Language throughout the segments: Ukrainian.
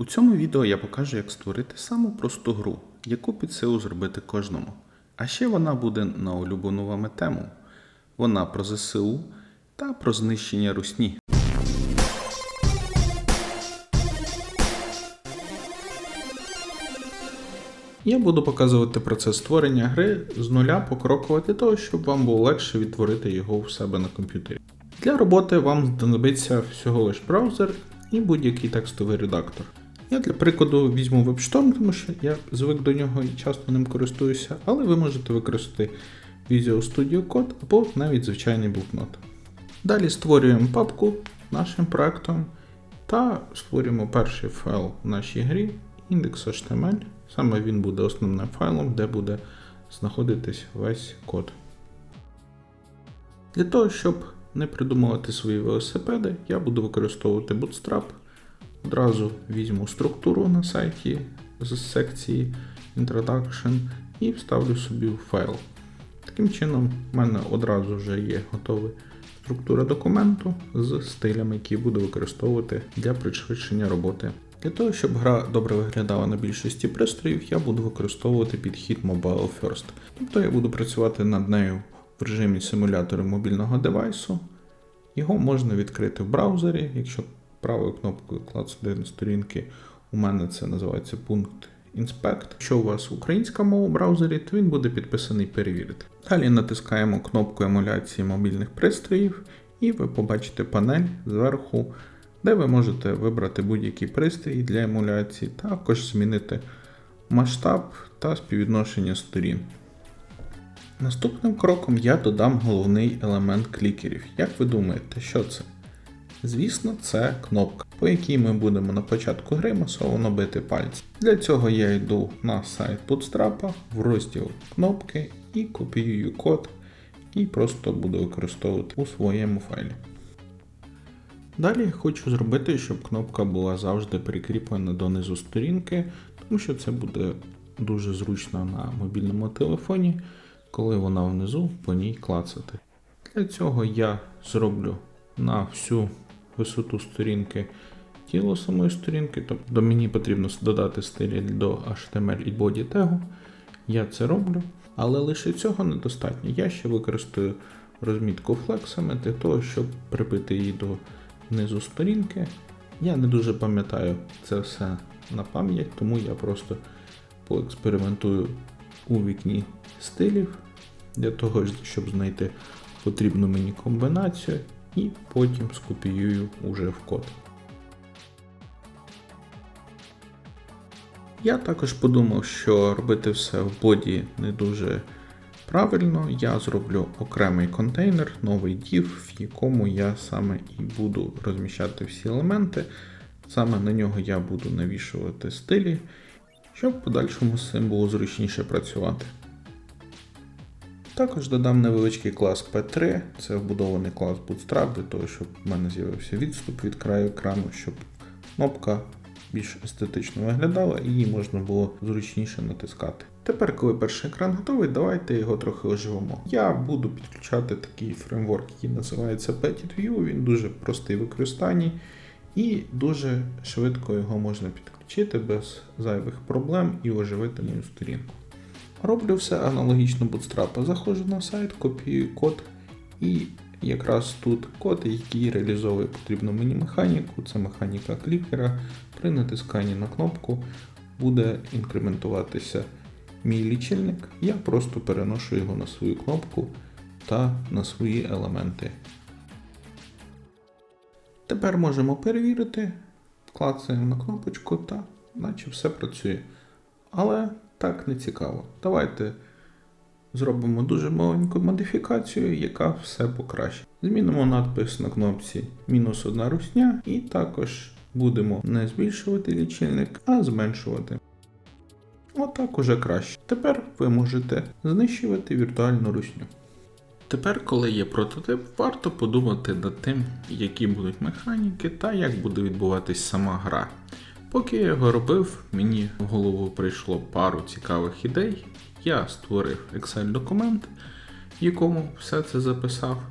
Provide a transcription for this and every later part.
У цьому відео я покажу, як створити саму просту гру, яку під силу зробити кожному. А ще вона буде на улюблену вами тему. Вона про ЗСУ та про знищення русні. Я буду показувати процес створення гри з нуля покроково для того, щоб вам було легше відтворити його у себе на комп'ютері. Для роботи вам знадобиться всього лиш браузер і будь-який текстовий редактор. Я для прикладу візьму WebStorm, тому що я звик до нього і часто ним користуюся, але ви можете використати Visual Studio Code або навіть звичайний блокнот. Далі створюємо папку нашим проектом та створюємо перший файл в нашій грі index.html. Саме він буде основним файлом, де буде знаходитись весь код. Для того, щоб не придумувати свої велосипеди, я буду використовувати Bootstrap. Одразу візьму структуру на сайті з секції Introduction і вставлю собі в файл. Таким чином, в мене одразу вже є готова структура документу з стилями, які буду використовувати для пришвидшення роботи. Для того, щоб гра добре виглядала на більшості пристроїв, я буду використовувати підхід Mobile First. Тобто я буду працювати над нею в режимі симулятору мобільного девайсу. Його можна відкрити в браузері, якщо правою кнопкою клацати сторінки, у мене це називається пункт Inspect. Якщо у вас українська мова в браузері, то він буде підписаний перевірити. Далі натискаємо кнопку емуляції мобільних пристроїв, і ви побачите панель зверху, де ви можете вибрати будь-який пристрій для емуляції, також змінити масштаб та співвідношення сторін. Наступним кроком я додам головний елемент клікерів. Як ви думаєте, що це? Звісно, це кнопка, по якій ми будемо на початку гри масово бити пальці. Для цього я йду на сайт Bootstrap, в розділ кнопки і копіюю код, і просто буду використовувати у своєму файлі. Далі я хочу зробити, щоб кнопка була завжди прикріплена донизу сторінки, тому що це буде дуже зручно на мобільному телефоні, коли вона внизу по ній клацати. Для цього я зроблю на всю висоту сторінки тіло самої сторінки, тобто мені потрібно додати стилі до HTML і body тегу. Я це роблю, але лише цього недостатньо. Я ще використаю розмітку флексами для того, щоб прибити її до низу сторінки. Я не дуже пам'ятаю це все на пам'ять, тому я просто поекспериментую у вікні стилів для того, щоб знайти потрібну мені комбінацію і потім скопіюю уже в код. Я також подумав, що робити все в боді не дуже правильно. Я зроблю окремий контейнер, новий div, в якому я саме і буду розміщати всі елементи. Саме на нього я буду навішувати стилі, щоб в подальшому з цим було зручніше працювати. Також додам невеличкий клас P3, це вбудований клас Bootstrap, для того, щоб в мене з'явився відступ від краю екрану, щоб кнопка більш естетично виглядала і її можна було зручніше натискати. Тепер, коли перший екран готовий, давайте його трохи оживимо. Я буду підключати такий фреймворк, який називається Petit View, він дуже простий в використанні і дуже швидко його можна підключити без зайвих проблем і оживити мою сторінку. Роблю все аналогічно Bootstrap. Заходжу на сайт, копіюю код, і якраз тут код, який реалізовує потрібну мені механіку, це механіка клікера. При натисканні на кнопку буде інкрементуватися мій лічильник. Я просто переношу його на свою кнопку та на свої елементи. Тепер можемо перевірити, клацаємо на кнопочку та наче все працює. Але так не цікаво. Давайте зробимо дуже маленьку модифікацію, яка все покращить. Змінимо надпис на кнопці мінус одна русня, і також будемо не збільшувати лічильник, а зменшувати. Отак уже краще. Тепер ви можете знищувати віртуальну русню. Тепер, коли є прототип, варто подумати над тим, які будуть механіки та як буде відбуватись сама гра. Поки я його робив, мені в голову прийшло пару цікавих ідей. Я створив Excel-документ, в якому все це записав.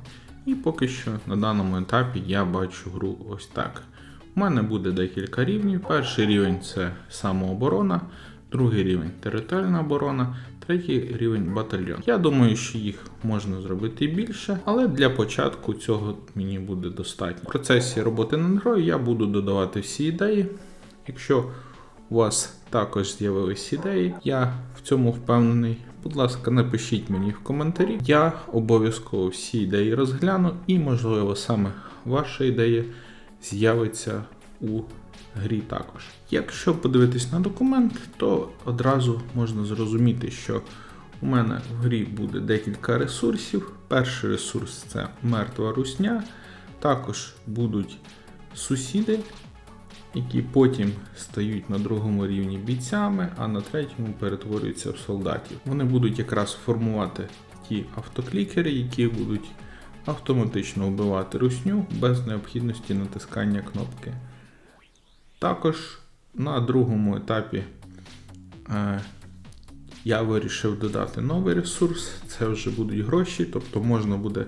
І поки що на даному етапі я бачу гру ось так. У мене буде декілька рівнів. Перший рівень це самооборона, другий рівень територіальна оборона, третій рівень батальйон. Я думаю, що їх можна зробити більше, але для початку цього мені буде достатньо. В процесі роботи над грою я буду додавати всі ідеї. Якщо у вас також з'явились ідеї, я в цьому впевнений. Будь ласка, напишіть мені в коментарі. Я обов'язково всі ідеї розгляну, і, можливо, саме ваша ідея з'явиться у грі також. Якщо подивитись на документ, то одразу можна зрозуміти, що у мене в грі буде декілька ресурсів. Перший ресурс це мертва русня. Також будуть сусіди, які потім стають на другому рівні бійцями, а на третьому перетворюються в солдатів. Вони будуть якраз формувати ті автоклікери, які будуть автоматично вбивати русню без необхідності натискання кнопки. Також на другому етапі е, я вирішив додати новий ресурс. Це вже будуть гроші, тобто можна буде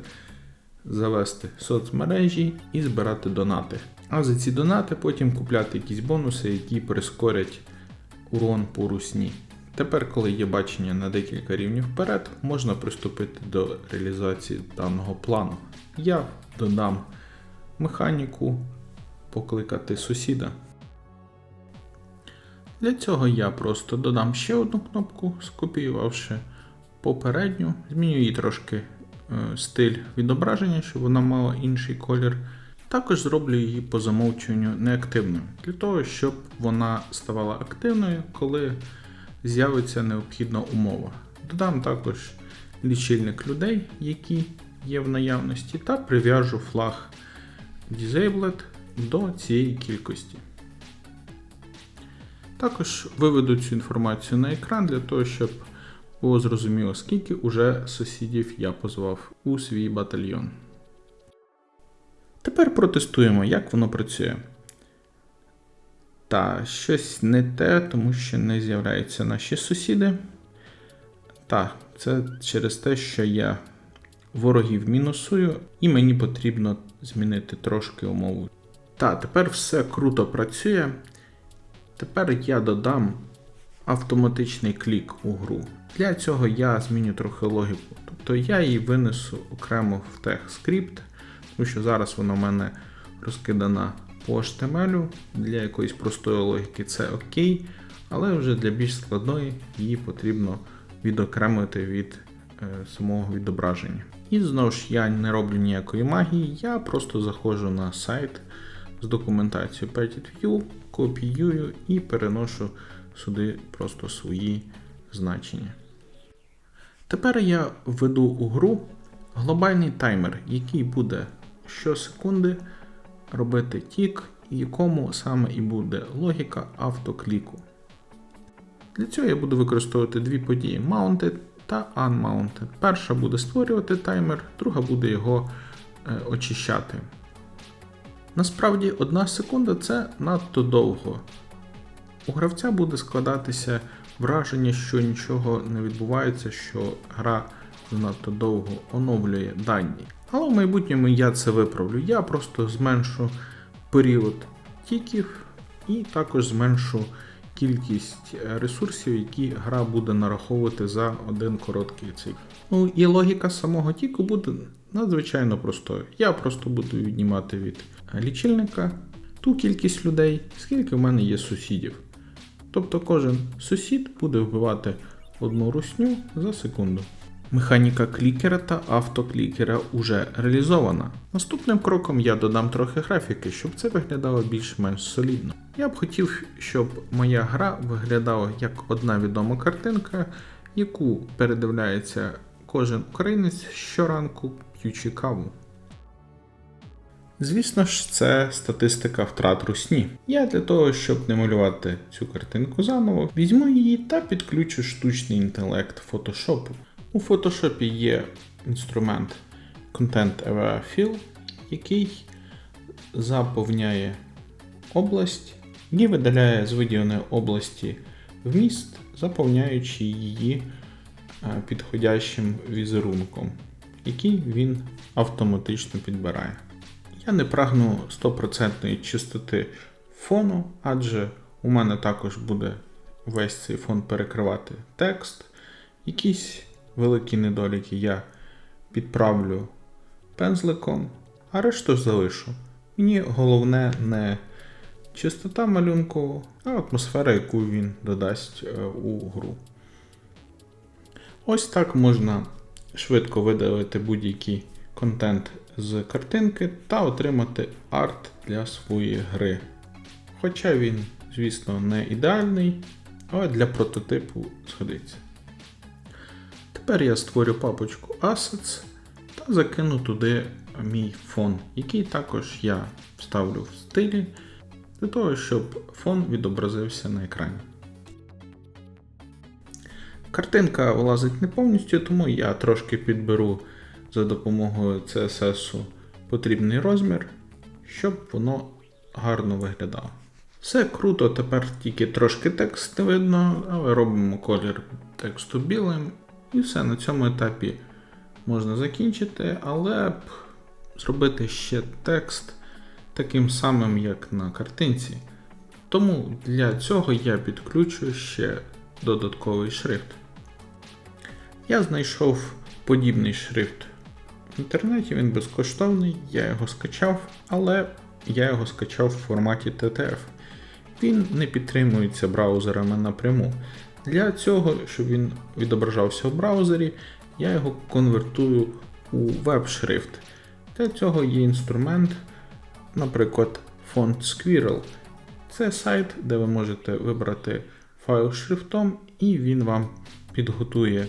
завести соцмережі і збирати донати. А за ці донати потім купляти якісь бонуси, які прискорять урон по русні. Тепер, коли є бачення на декілька рівнів вперед, можна приступити до реалізації даного плану. Я додам механіку покликати сусіда. Для цього я просто додам ще одну кнопку, скопіювавши попередню, зміню її трошки е, стиль відображення, щоб вона мала інший колір. Також зроблю її по замовчуванню неактивною, для того, щоб вона ставала активною, коли з'явиться необхідна умова. Додам також лічильник людей, які є в наявності, та прив'яжу флаг Disabled до цієї кількості. Також виведу цю інформацію на екран для того, щоб було зрозуміло, скільки уже сусідів я позвав у свій батальйон. Тепер протестуємо, як воно працює. Та, щось не те, тому що не з'являються наші сусіди. Так, це через те, що я ворогів мінусую, і мені потрібно змінити трошки умову. Так, тепер все круто працює. Тепер я додам автоматичний клік у гру. Для цього я зміню трохи логіку. Тобто я її винесу окремо в TextScript, тому що зараз вона в мене розкидана по HTML. Для якоїсь простої логіки це окей, але вже для більш складної її потрібно відокремити від е, самого відображення. І знову ж я не роблю ніякої магії, я просто заходжу на сайт з документацією PetitView, копіюю і переношу сюди просто свої значення. Тепер я введу у гру глобальний таймер, який буде щосекунди робити тік, якому саме і буде логіка автокліку. Для цього я буду використовувати дві події Mounted та Unmounted. Перша буде створювати таймер, друга буде його е, очищати. Насправді, одна секунда це надто довго. У гравця буде складатися враження, що нічого не відбувається, що гра занадто довго оновлює дані. Але в майбутньому я це виправлю. Я просто зменшу період тіків і також зменшу кількість ресурсів, які гра буде нараховувати за один короткий цикл. Ну і логіка самого тіку буде надзвичайно простою. Я просто буду віднімати від лічильника ту кількість людей, скільки в мене є сусідів. Тобто кожен сусід буде вбивати одну русню за секунду. Механіка клікера та автоклікера уже реалізована. Наступним кроком я додам трохи графіки, щоб це виглядало більш-менш солідно. Я б хотів, щоб моя гра виглядала як одна відома картинка, яку передивляється кожен українець щоранку п'ючи каву. Звісно ж, це статистика втрат русні. Я для того, щоб не малювати цю картинку заново, візьму її та підключу штучний інтелект фотошопу. У фотошопі є інструмент Content Area Fill, який заповняє область і видаляє з виділеної області вміст, заповняючи її е, підходящим візерунком, який він автоматично підбирає. Я не прагну 100% чистоти фону, адже у мене також буде весь цей фон перекривати текст. Якісь великі недоліки я підправлю пензликом, а решту залишу. Мені головне не чистота малюнку, а атмосфера, яку він додасть е, у гру. Ось так можна швидко видалити будь-який контент з картинки та отримати арт для своєї гри. Хоча він, звісно, не ідеальний, але для прототипу згодиться. Тепер я створю папочку Assets та закину туди мій фон, який також я вставлю в стилі для того, щоб фон відобразився на екрані. Картинка вилазить не повністю, тому я трошки підберу за допомогою CSS потрібний розмір, щоб воно гарно виглядало. Все круто, тепер тільки трошки текст не видно, але робимо колір тексту білим. І все, на цьому етапі можна закінчити, але б зробити ще текст таким самим, як на картинці. Тому для цього я підключу ще додатковий шрифт. Я знайшов подібний шрифт в інтернеті, він безкоштовний, я його скачав, але я його скачав в форматі TTF. Він не підтримується браузерами напряму. Для цього, щоб він відображався в браузері, я його конвертую у веб-шрифт. Для цього є інструмент, наприклад, Font Squirrel. Це сайт, де ви можете вибрати файл шрифтом, і він вам підготує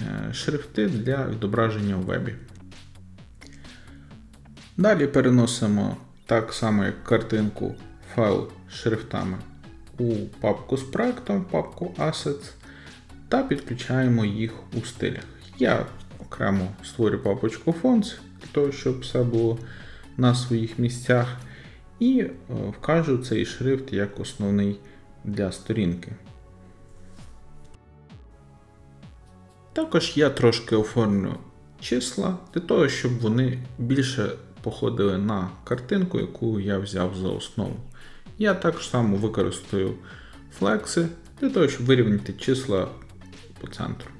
е, шрифти для відображення у вебі. Далі переносимо так само, як картинку, файл шрифтами у папку з проектом, папку Assets, та підключаємо їх у стилях. Я окремо створю папочку Fonts, для того, щоб все було на своїх місцях, і е, вкажу цей шрифт як основний для сторінки. Також я трошки оформлю числа для того, щоб вони більше походили на картинку, яку я взяв за основу. Я також само використаю флекси для того, щоб вирівняти числа по центру.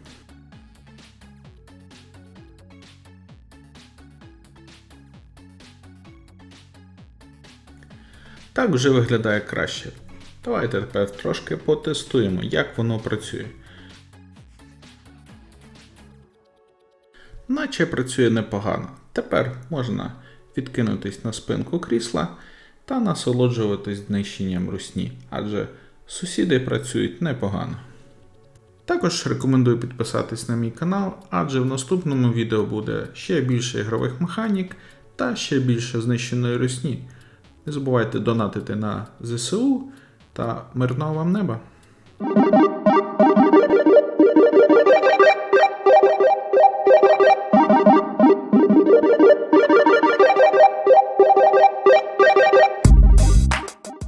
Так вже виглядає краще. Давайте тепер трошки потестуємо, як воно працює. Наче працює непогано. Тепер можна відкинутись на спинку крісла та насолоджуватись знищенням русні, адже сусіди працюють непогано. Також рекомендую підписатись на мій канал, адже в наступному відео буде ще більше ігрових механік та ще більше знищеної русні. Не забувайте донатити на ЗСУ та мирного вам неба!